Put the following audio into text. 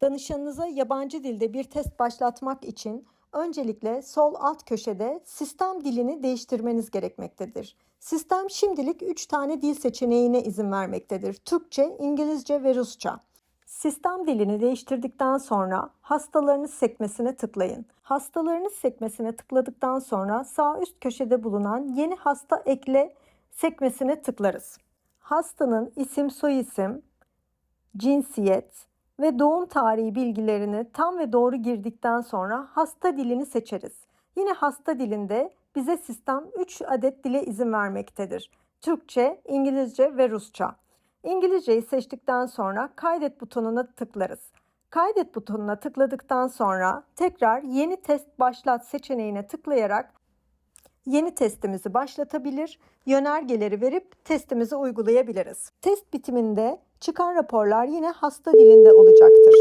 Danışanınıza yabancı dilde bir test başlatmak için öncelikle sol alt köşede sistem dilini değiştirmeniz gerekmektedir. Sistem şimdilik 3 tane dil seçeneğine izin vermektedir. Türkçe, İngilizce ve Rusça. Sistem dilini değiştirdikten sonra hastalarınız sekmesine tıklayın. Hastalarınız sekmesine tıkladıktan sonra sağ üst köşede bulunan yeni hasta ekle sekmesine tıklarız. Hastanın isim, soyisim, cinsiyet ve doğum tarihi bilgilerini tam ve doğru girdikten sonra hasta dilini seçeriz. Yine hasta dilinde bize sistem 3 adet dile izin vermektedir. Türkçe, İngilizce ve Rusça. İngilizceyi seçtikten sonra kaydet butonuna tıklarız. Kaydet butonuna tıkladıktan sonra tekrar yeni test başlat seçeneğine tıklayarak yeni testimizi başlatabilir, yönergeleri verip testimizi uygulayabiliriz. Test bitiminde çıkan raporlar yine hasta dilinde olacaktır.